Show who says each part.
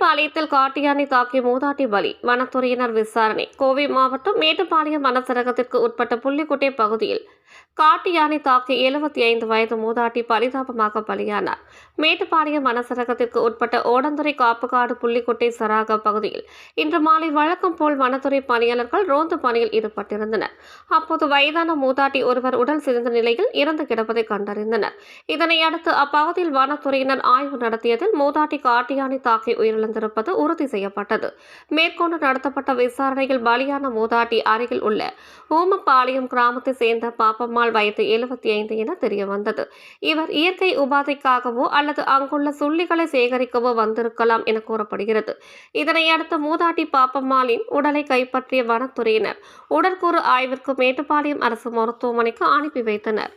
Speaker 1: மேட்டுப்பாளையத்தில் காட்டுயானை தாக்கி மூதாட்டி பலி வனத்துறையினர் விசாரணை. கோவை மாவட்டம் மேட்டுப்பாளையம் வனச்சரகத்திற்கு உட்பட்ட புள்ளிக்குட்டை பகுதியில் காட்டு யானை தாக்கி எழுபத்தி ஐந்து வயது மூதாட்டி பரிதாபமாக பலியானார். மேட்டுப்பாளையம் வனச்சரகத்திற்கு உட்பட்ட ஓடந்துறை காப்புக்காடு புள்ளிக்குட்டை சராக பகுதியில் இன்று மாலை வழக்கம் போல் வனத்துறை பணியாளர்கள் ரோந்து பணியில் ஈடுபட்டிருந்தனர். அப்போது வயதான மூதாட்டி ஒருவர் உடல் சிதைந்த நிலையில் இறந்து கிடப்பதை கண்டறிந்தனர். இதனை அடுத்து அப்பகுதியில் வனத்துறையினர் ஆய்வு நடத்தியதில் மூதாட்டி காட்டு யானை தாக்கி இருந்திருப்பது உறுதி செய்யப்பட்டது. மேற்கொண்டு நடத்தப்பட்ட விசாரணையில் பலியான மூதாட்டி அருகில் உள்ள ஓமப்பாளையம் கிராமத்தை சேர்ந்த பாப்பம்மாள் வயது எழுபத்தி ஐந்து என தெரிய வந்தது இவர் இயற்கை உபாதைக்காகவோ அல்லது அங்குள்ள சுள்ளிகளை சேகரிக்கவோ வந்திருக்கலாம் என கூறப்படுகிறது. இதனையடுத்து மூதாட்டி பாப்பம்மாளின் உடலை கைப்பற்றிய வனத்துறையினர் உடற்கூறு ஆய்விற்கு மேட்டுப்பாளையம் அரசு மருத்துவமனைக்கு அனுப்பி வைத்தனர்.